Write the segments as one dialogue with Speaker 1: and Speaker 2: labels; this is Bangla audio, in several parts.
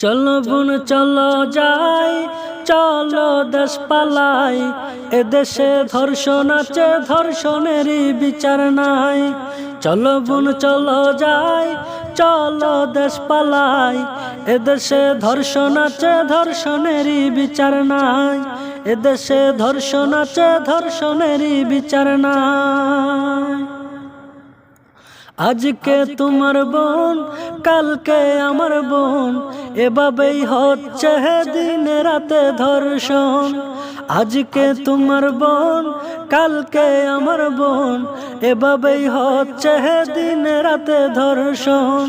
Speaker 1: চলো বোন, চলো যাই, চলো দেশ পালাই। এদেশে ধর্ষণ আছে, ধর্ষণেরই বিচার নাই। চলো বোন, চলো যাই, চলো দেশ পালাই। এদেশে ধর্ষণ আছে, ধর্ষণেরই বিচার নাই। এদেশে ধর্ষণ আছে, ধর্ষণেরই বিচার নাই। আজকে তোমার বোন, কালকে আমার বোন, এভাবেই হচ্ছে দিনে রাতে ধর্ষণ। আজকে তোমার বোন, কালকে আমার বোন, এভাবেই হচ্ছে দিনে রাতে ধর্ষণ।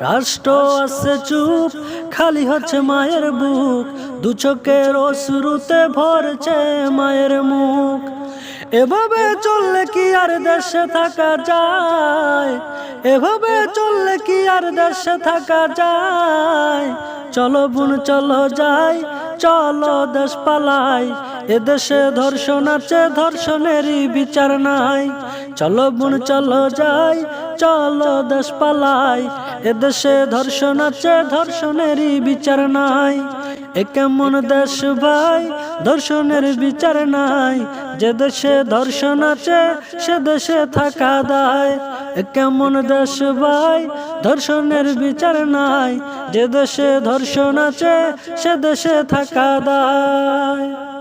Speaker 1: রাষ্ট্র আছে চুপ, খালি হচ্ছে মায়ের বুক, দু চোখের অশ্রুতে ভরছে মায়ের মুখ। এভাবে চললে কি আর দেশে থাকা যায়? এভাবে চললে কি আর দেশে থাকা যায়? চলো বোন, চলো যাই, চলো দেশ পালাই। এদেশে ধর্ষণ আছে, ধর্ষণেরই বিচার নাই। চলো বোন, চলো যাই, চলো দেশ পালাই। এদেশে ধর্ষণ আছে, ধর্ষণেরই বিচার নাই। এ কেমন দেশ ভাই, ধর্ষণের বিচার নাই। যে দেশে ধর্ষণ আছে, সে দেশে থাকা দায়। কেমন দেশ ভাই, ধর্ষণের বিচার নাই। যে দেশে ধর্ষণ আছে, সে দেশে থাকা দায়।